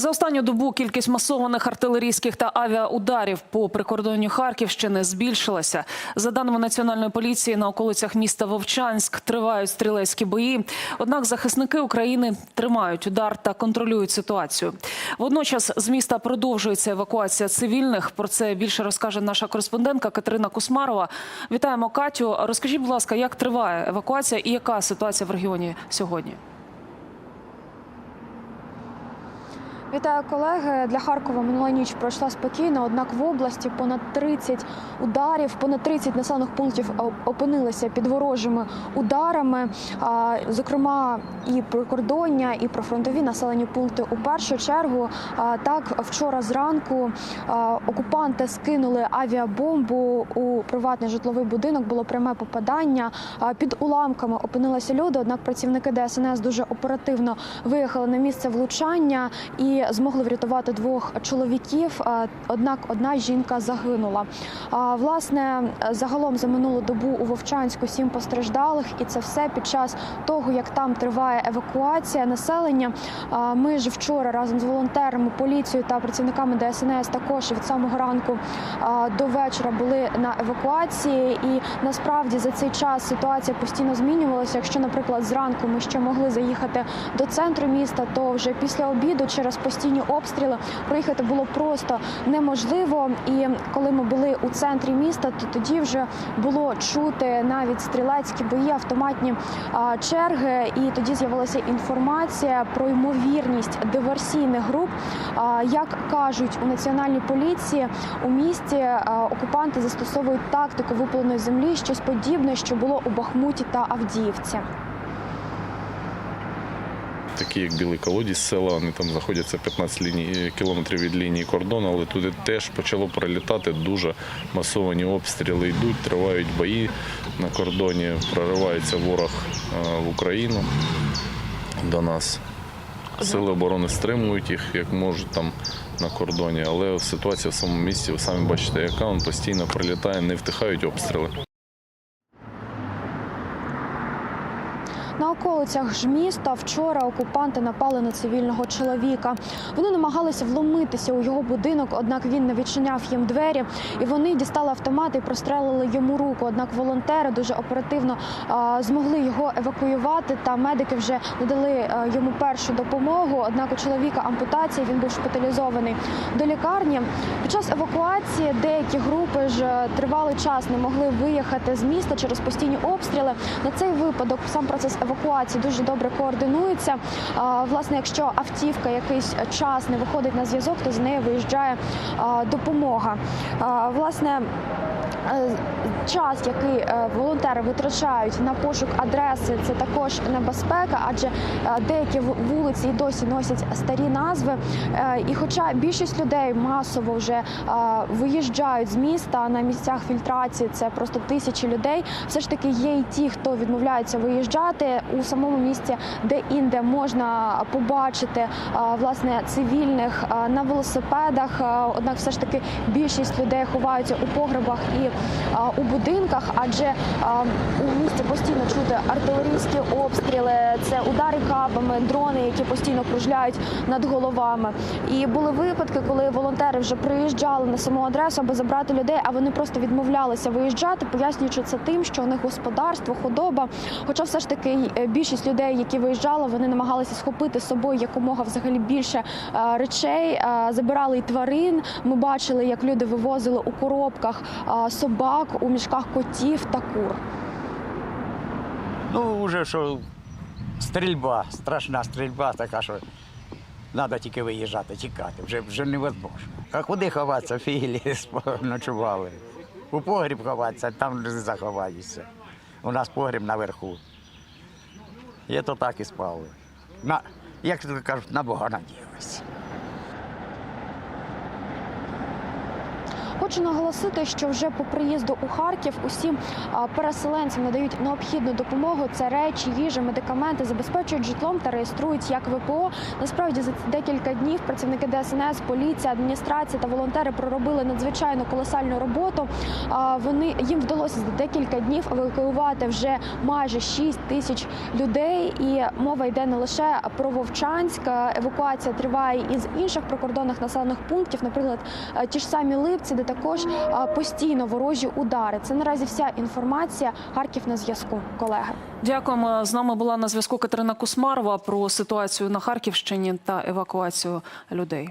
За останню добу кількість масованих артилерійських та авіаударів по прикордонню Харківщини збільшилася. За даними національної поліції, на околицях міста Вовчанськ тривають стрілецькі бої. Однак захисники України тримають удар та контролюють ситуацію. Водночас з міста продовжується евакуація цивільних. Про це більше розкаже наша кореспондентка Катерина Кусмарова. Вітаємо Катю. Розкажіть, будь ласка, як триває евакуація і яка ситуація в регіоні сьогодні? Вітаю колеги. Для Харкова минула ніч пройшла спокійно. Однак в області понад 30 ударів, понад 30 населених пунктів опинилися під ворожими ударами. Зокрема, і прикордоння, і прифронтові населені пункти. У першу чергу так вчора зранку окупанти скинули авіабомбу у приватний житловий будинок. Було пряме попадання. Під уламками опинилися люди. Однак працівники ДСНС дуже оперативно виїхали на місце влучання і змогли врятувати двох чоловіків. Однак одна жінка загинула. Власне, загалом за минулу добу у Вовчанську сім постраждалих, і це все під час того, як там триває евакуація населення. Ми ж вчора разом з волонтерами, поліцією та працівниками ДСНС також від самого ранку до вечора були на евакуації. І насправді за цей час ситуація постійно змінювалася. Якщо, наприклад, зранку ми ще могли заїхати до центру міста, то вже після обіду через постійні обстріли проїхати було просто неможливо. І коли ми були у центрі міста, то тоді вже було чути навіть стрілецькі бої, автоматні черги. І тоді з'явилася інформація про ймовірність диверсійних груп. Як кажуть у національній поліції, у місті окупанти застосовують тактику випаленої землі, щось подібне, що було у Бахмуті та Авдіївці. Такі як білий колодязь села, вони там знаходяться 15 ліній, кілометрів від лінії кордону, але туди теж почало прилітати дуже масовані обстріли. Йдуть, тривають бої на кордоні, проривається ворог е, в Україну до нас. Сили оборони стримують їх, як можуть там на кордоні, але ситуація в самому місті, ви самі бачите, яка він постійно прилітає, не втихають обстріли. На околицях ж міста вчора окупанти напали на цивільного чоловіка. Вони намагалися вломитися у його будинок, однак він не відчиняв їм двері, і вони дістали автомати і прострелили йому руку. Однак волонтери дуже оперативно а, змогли його евакуювати. Та медики вже надали а, йому першу допомогу. Однак у чоловіка ампутація він був шпиталізований до лікарні. Під час евакуації деякі групи ж е, тривалий час не могли виїхати з міста через постійні обстріли. На цей випадок сам процес евакуації дуже добре координується. А, Власне, якщо автівка якийсь час не виходить на зв'язок, то з нею виїжджає допомога. Власне. е, Час, який е, волонтери витрачають на пошук адреси, це також небезпека, адже е, деякі вулиці і досі носять старі назви. І хоча більшість людей масово вже виїжджають з міста на місцях фільтрації, це просто тисячі людей. Все ж таки є і ті, хто відмовляються виїжджати у самому місті, де інде можна побачити власне цивільних на велосипедах. Однак, все ж таки більшість людей ховаються у погребах і у будинках, адже у місті постійно чути артилерійські обстріли, це удари кабами, дрони, які постійно кружляють над головами. І були випадки, коли волонтери вже приїжджали на саму адресу, аби забрати людей, а вони просто відмовлялися виїжджати, пояснюючи це тим, що у них господарство, худоба. Хоча все ж таки е, більшість людей, які виїжджали, вони намагалися схопити з собою якомога взагалі більше е, речей, е, забирали і тварин. Ми бачили, як люди вивозили у коробках собак, у мішках котів та кур. Ну, вже що стрільба, страшна стрільба така, що треба тільки виїжджати, тікати. Вже, вже невозможно. А куди ховатися, філі ночували. У погріб ховатися, там не заховаєшся. У нас погріб наверху. Я то так і спали. На, як кажуть, на Бога надіялися. Хочу наголосити, що вже по приїзду у Харків усім переселенцям надають необхідну допомогу. Це речі, їжа, медикаменти, забезпечують житлом та реєструють як ВПО. Насправді за декілька днів працівники ДСНС, поліція, адміністрація та волонтери проробили надзвичайно колосальну роботу. Вони їм вдалося за декілька днів евакуювати вже майже 6 тисяч людей. І мова йде не лише про Вовчанськ. Евакуація триває із інших прикордонних населених пунктів, наприклад, ті ж самі Липці, де також е, постійно ворожі удари. Це наразі вся інформація. Харків на зв'язку, колеги. Дякуємо. З нами була на зв'язку Катерина Кусмарова про ситуацію на Харківщині та евакуацію людей.